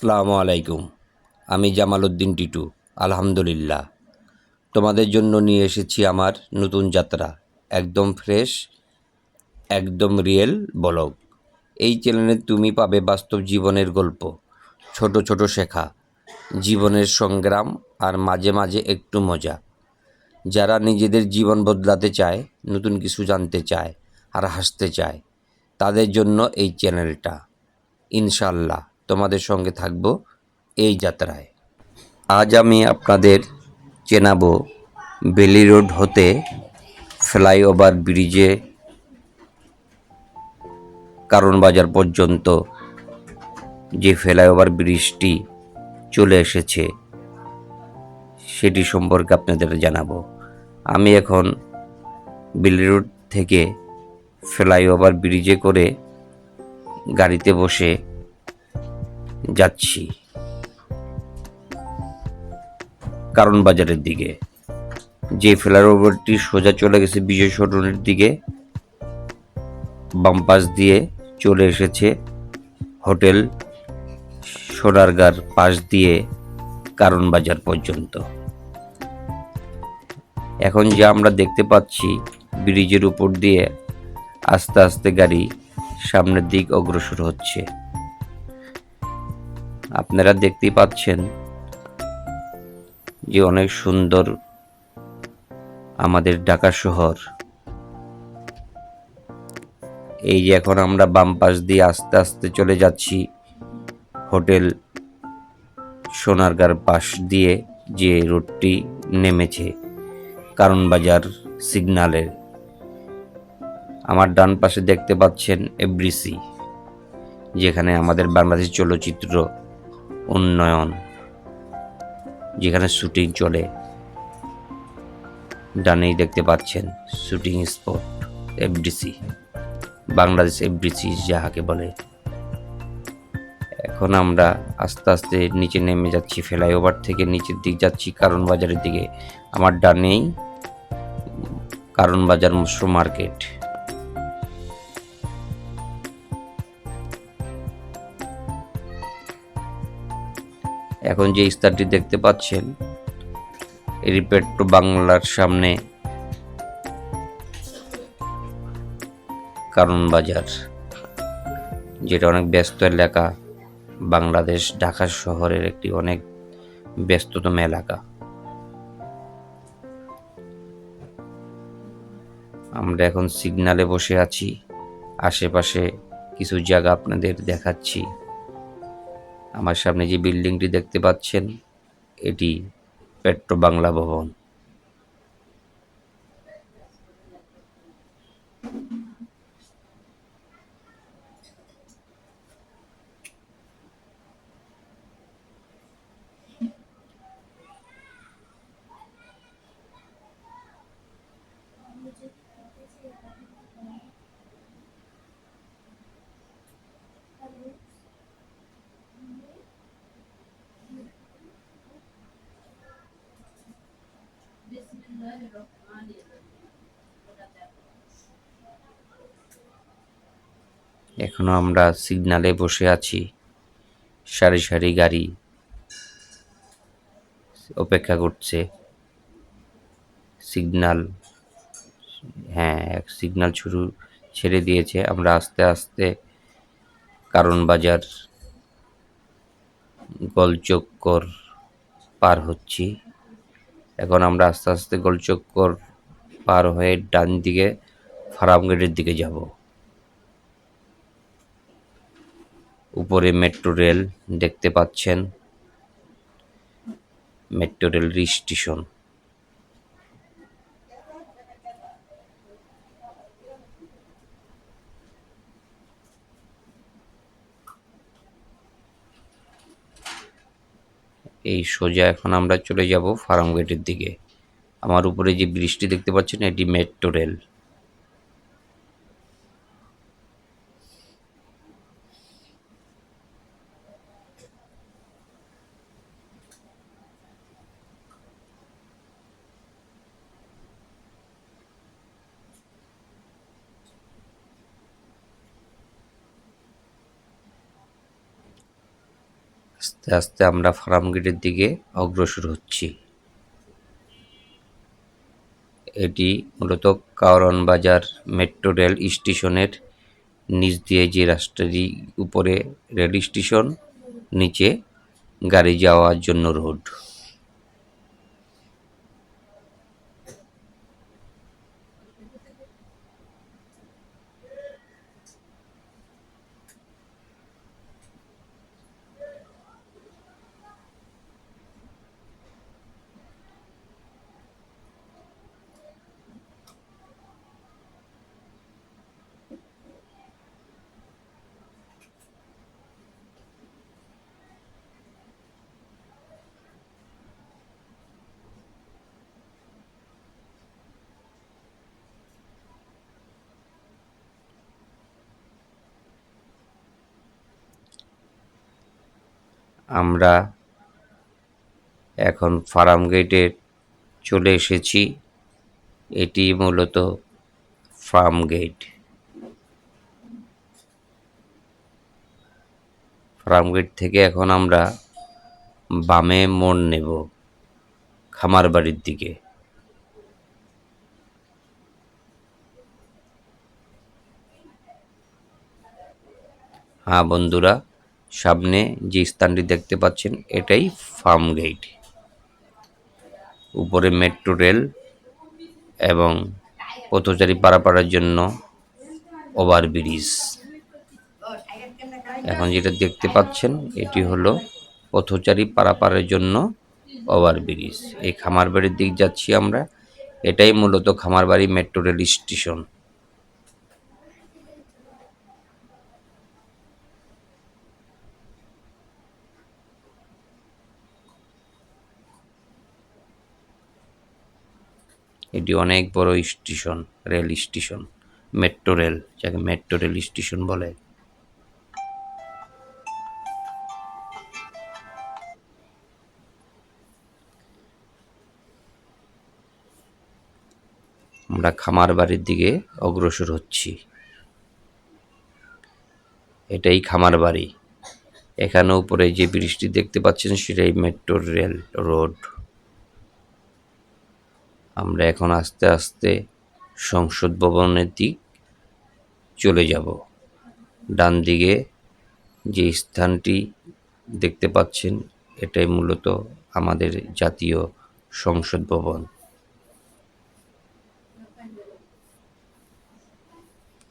আসসালামু আলাইকুম। আমি জামাল উদ্দিন টিটু, আলহামদুলিল্লাহ। তোমাদের জন্য নিয়ে এসেছি আমার নতুন যাত্রা, একদম ফ্রেশ, একদম রিয়েল ব্লগ। এই চ্যানেলে তুমি পাবে বাস্তব জীবনের গল্প, ছোট ছোট শেখা, জীবনের সংগ্রাম আর মাঝে মাঝে একটু মজা। যারা নিজেদের জীবন বদলাতে চায়, নতুন কিছু জানতে চায় আর হাসতে চায়, তাদের জন্য এই চ্যানেলটা ইনশাল্লাহ তোমাদের সঙ্গে থাকব এই যাত্রায়। আজ আমি আপনাদের চেনাবো বেলি রোড হতে ফ্লাইওভার ব্রিজে কারণ বাজার পর্যন্ত যে ফ্লাইওভার ব্রিজটি চলে এসেছে, সেটি সম্পর্কে আপনাদের জানাব। আমি এখন বেলি রোড থেকে ফ্লাইওভার ব্রিজে করে গাড়িতে বসে যাচ্ছি। কারণ বাজারের দিকে। যে ফ্লাইওভারটি সোজা চলে গেছে বিজয় সরণের দিকে, বাম পাশ দিয়ে চলে এসেছে হোটেল সোনারগার পাশ দিয়ে কারণ বাজার পর্যন্ত। এখন যে আমরা দেখতে পাচ্ছি, ব্রিজের উপর দিয়ে আস্তে আস্তে গাড়ি সামনের দিক অগ্রসর হচ্ছে। আপনারা দেখতেই পাচ্ছেন যে অনেক সুন্দর আমাদের ঢাকা শহর। এই যে এখন আমরা বাম পাশ দিয়ে আস্তে আস্তে চলে যাচ্ছি হোটেল সোনারগার পাশ দিয়ে যে রোডটি নেমেছে কারণ বাজার সিগনালের। আমার ডান পাশে দেখতে পাচ্ছেন এফডিসি, যেখানে আমাদের বাংলাদেশ চলচ্চিত্র উন্নয়ন, যেখানে শুটিং চলে। ডানেই দেখতে পাচ্ছেন shooting spot, FDC, Bangladesh FDC যাহাকে বলে। এখন আমরা আস্তে আস্তে নিচে নেমে যাচ্ছি, ফ্লাইওভার থেকে নিচের দিক যাচ্ছি, কারণ বাজারের দিকে। আমার ডানেই কারণ বাজার মশরুম মার্কেট। এখন যে স্থানটি দেখতে পাচ্ছেন এটি পেট্রো বাংলার সামনে। কারণ বাজার, যেটা অনেক ব্যস্ত এলাকা, বাংলাদেশ, ঢাকা শহরের একটি অনেক ব্যস্ততম এলাকা। আমরা এখন সিগনালে বসে আছি, আশেপাশে কিছু জায়গা আপনাদের দেখাচ্ছি। আমার সামনে যে বিল্ডিংটি দেখতে পাচ্ছেন এটি পেট্রো বাংলা ভবন। এখনও আমরা সিগনালে বসে আছি। সারি সারি গাড়ি অপেক্ষা করছে। সিগনাল হ্যাঁ সিগনাল শুরু ছেড়ে দিয়েছে। আমরা আস্তে আস্তে কারণ বাজার গোলচক্কর পার হচ্ছি। এখন আমরা আস্তে আস্তে গোলচক্কর পার হয়ে ডান দিকে ফার্ম গেটের দিকে যাব। উপরে মেট্রো রেল দেখতে পাচ্ছেন। Metro rail station. এই সোজা এখন আমরা চলে যাব ফার্ম গেটের দিকে। আমার উপরে যে ব্রিজটি দেখতে পাচ্ছেন, এটি মেট্রো রেল। আস্তে আস্তে আমরা ফার্ম গেটের দিকে অগ্রসর হচ্ছি। এটি মূলত কাওরন বাজার মেট্রো রেল স্টেশনের নিচ দিয়ে যে রাস্তাটি উপরে রেল স্টেশন, নিচে গাড়ি যাওয়ার জন্য রোড। আমরা এখন ফার্ম গেটে চলে এসেছি। এটি মূলত ফার্ম গেট। ফার্ম গেট থেকে এখন আমরা বামে মোড় নেব, খামার বাড়ির দিকে। হ্যাঁ বন্ধুরা সামনে যে স্থানটি দেখতে পাচ্ছেন, এটাই ফার্ম গেট উপরে মেট্রো রেল এবং পথচারী পারাপারের জন্য ওভার ব্রিজ। এখন যেটা দেখতে পাচ্ছেন, এটি হলো পথচারী পারাপারের জন্য ওভার ব্রিজ। এই খামার বাড়ির দিক যাচ্ছি আমরা। এটাই মূলত খামারবাড়ি মেট্রো রেল স্টেশন। এটি অনেক বড় station, rail station, metro rail, যাকে মেট্রো রেল স্টেশন বলে। আমরা খামার বাড়ির দিকে অগ্রসর হচ্ছি। এটাই খামার বাড়ি। এখানে উপরে যে ব্রিজটি দেখতে পাচ্ছেন, সেটাই মেট্রো রেল রোড। আমরা এখন আস্তে আস্তে সংসদ ভবনের দিক চলে যাব। ডান দিকে যে স্থানটি দেখতে পাচ্ছেন, এটাই মূলত আমাদের জাতীয় সংসদ ভবন।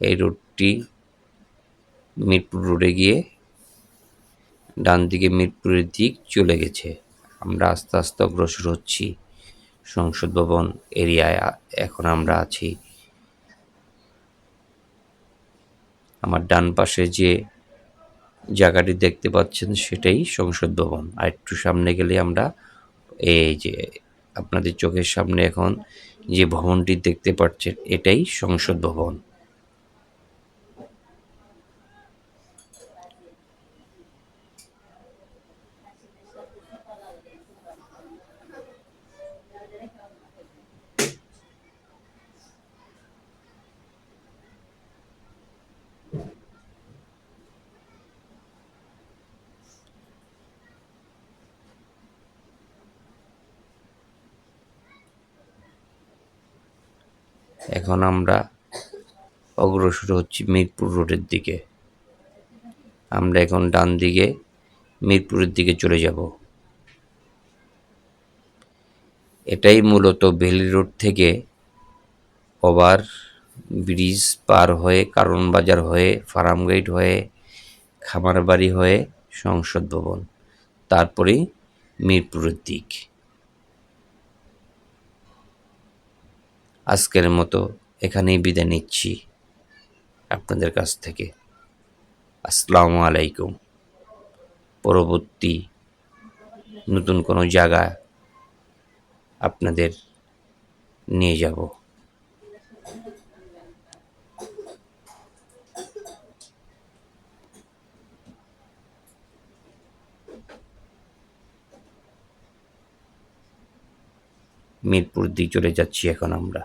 এই রোডটি মিরপুর রোডে গিয়ে ডান দিকে মিরপুরের দিক চলে গেছে। আমরা আস্তে আস্তে অগ্রসর হচ্ছি। সংসদ ভবন এরিয়ায় এখন আমরা আছি। আমার ডান পাশে যে জায়গাটি দেখতে পাচ্ছেন সেটাই সংসদ ভবন। আর একটু সামনে গেলে আমরা এই যে আপনাদের চোখের সামনে এখন যে ভবনটি দেখতে পাচ্ছেন, এটাই সংসদ ভবন। এখন আমরা অগ্রসর হচ্ছি মিরপুর রোডের দিকে। আমরা এখন ডান দিকে, মিরপুরের দিকে চলে যাব। এটাই মূলত ভ্যালি রোড থেকে ওভার ব্রিজ পার হয়ে কারণ বাজার হয়ে, ফার্ম গেট হয়ে খামার বাড়ি হয়ে সংসদ ভবন, তারপরেই মিরপুরের দিক। আজকের মতো এখানেই বিদায় নিচ্ছি আপনাদের কাছ থেকে। আসসালামু আলাইকুম। পরবর্তী নতুন কোনো জায়গা আপনাদের নিয়ে যাব। মিরপুর দিয়ে চলে যাচ্ছি এখন আমরা।